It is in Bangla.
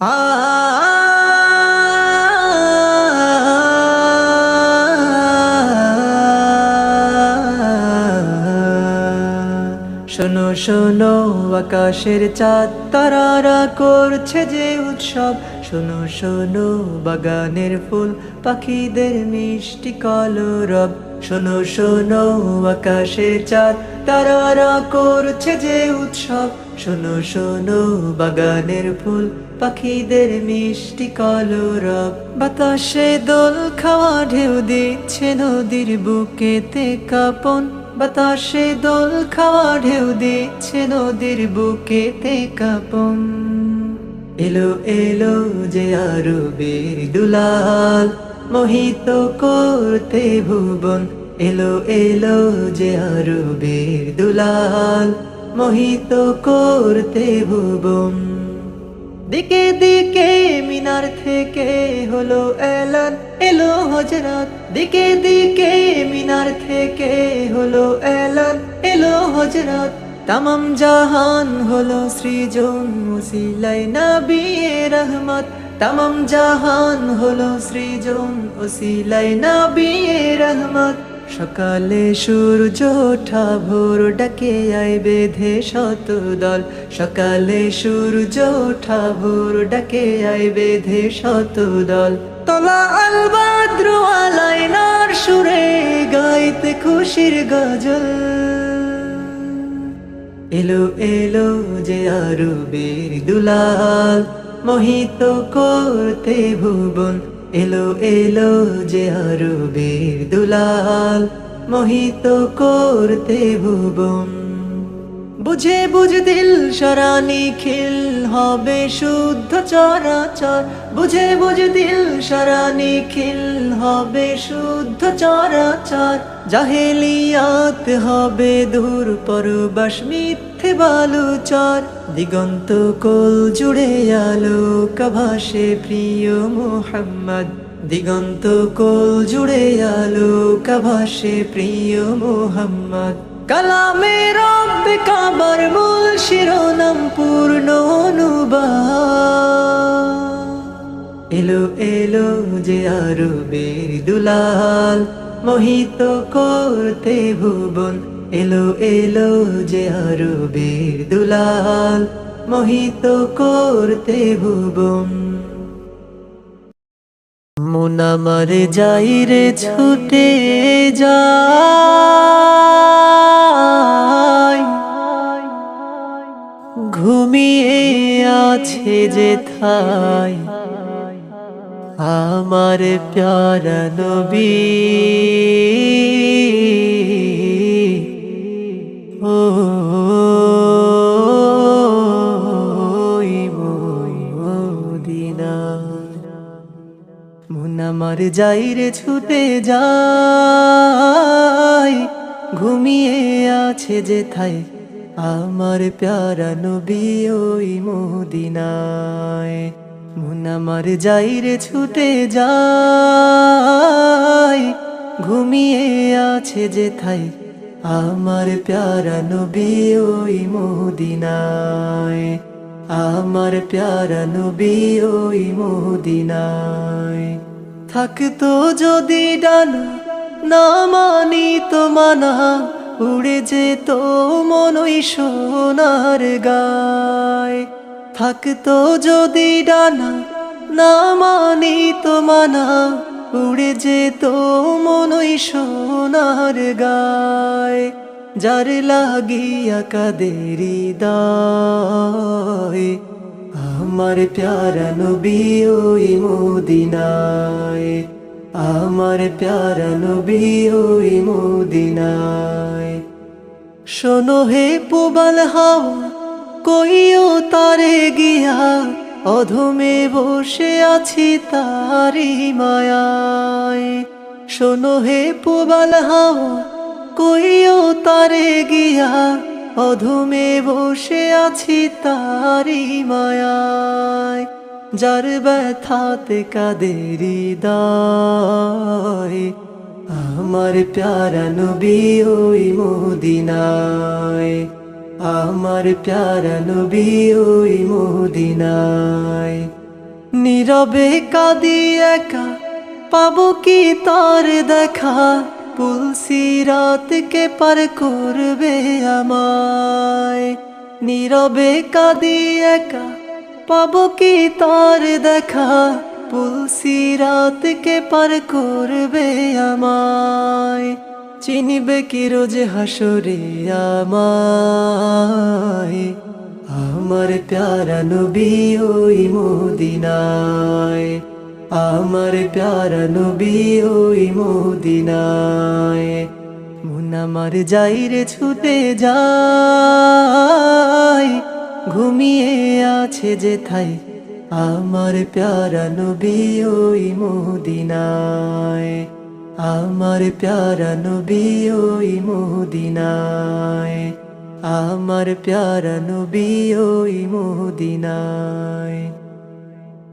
শোনো শোনো, আকাশের চাঁদ, তারারা করছে যে উৎসব। শোনো শোনো, বাগানের ফুল, পাখিদের মিষ্টি কলরব। শোনো শোনো, আকাশে চাঁদ, তারারা করছে যে উৎসব। শোনো শোনো, বাগানের ফুল, পাখিদের মিষ্টি কলরব। বাতাসে দোল খাওয়া ঢেউ দিচ্ছে নদীর বুকেতে কাপন। বাতাসে দোল খাওয়া ঢেউ দিচ্ছে নদীর বুকেতে কাপন। এলো এলো যে আরও বের দুলাল। মোহিত করতে ভুবন, এলো এলো যে আরও বের দুলাল। মোহিত করতে ভুবন। দিকে দিকে মিনার থেকে হলো এলান, এলো হজরত। দিকে দিকে মিনার থেকে হলো এলান, এলো হজরত। তামাম জাহান হলো সৃজন, মুসিলাই নবী রহমত। তামাম জাহান হলো সৃজন ওসিলাই নবী রহমত। সকালে সূর্য ওঠা, ভোর ডাকে আয় বেঁধে শত দল। সকালে সূর্য ওঠা, ভোর ডাকে আয় বেঁধে শত দল। তলা আল বাদ্র আলাইনার সুরে গাইতে খুশির গজল। এলো এলো যে আরও বের দুলাল। মোহিত করতে ভুবন, এলো এলো যে আরও বের দুলাল। মোহিত করতে ভুবন। বুঝে, বুঝ দিল সরানি খিল হবে শুদ্ধ চরাচর। বুঝে, বুঝ দিল সরানি খিল হবে শুদ্ধ চরাচর। জাহেলিয়াত হবে দূর পরবাস মিথ্যে বালুচর দিগন্ত কোল জুড়ে আলো কাভাসে প্রিয় মোহাম্মদ। দিগন্ত কোল জুড়ে আলো কাভাসে প্রিয় মোহাম্মদ। কালামে রব্বে কাবার মূল শিরোনাম পূর্ণ অনুবাদ। এলো এলো যে আরও বের দুলাল, মোহিত করতে ভুবন এলো এলো যে আরও বের দুলাল, মোহিত করতে ভুবন। মুনামার যাই রে ছুটে যায়। ঘুমিয়ে আছে যে থাই। আমার প্যারা নবী। আমার যাই রে, ছুটে যাই। ঘুমিয়ে আছে যে থাই আমার প্যারা নবী ওই মদিনায়। মন আমার যাই রে, ছুটে যাই। ঘুমিয়ে আছে যে থাই আমার প্যারা নবী ওই মদিনায়। আমার প্যারা নবী ওই মদিনায়। থাকতো যদি ডানা, না মানি তো মানা, উড়ে যেত মনই সোনার গায়। থাকতো যদি ডানা, না মানি তো মানা উড়ে যেত মনই সোনার গায়, যার লাগিয়া কাদেরি দায় আমার প্যারা নবী ওই মদিনায়, আমার প্যারা নবী ওই মদিনায়। শোনো হে পুবাল হাওয়া, কইও তারে গিয়া অধমে বসে আছি তারি মায়ায়। শোনো হে পুবাল হাওয়া, কইও তারে গিয়া, অধমে বসে আছি তারি মায়ায়। যার ব্যথাতে কাদেরি দায় আমার প্যারা নবী ওই মদিনায়। আমার প্যারা নবী ওই মদিনায়। নীরবে কাঁদি একা, পাবো কি তার দেখা? পুলসি রাতকে পার করবে আমায়। নীরবে কাঁদি একা, পাবো কি তার দেখা? পুলসি রাতকে পার করবে আমায়। চিনিবে কি রোজ হাসরে আমায়? আমার প্যারা নবী ওই মদিনায়। আমার প্যারা নবী ওই মদিনায়। মন আমার যাই রে ছুটে যায়। ঘুমিয়ে আছে যে থাই আমার প্যারা নবী ওই মদিনায়। আমার প্যারা নবী ওই মদিনায়। আমার প্যারা নবী ওই মদিনায়।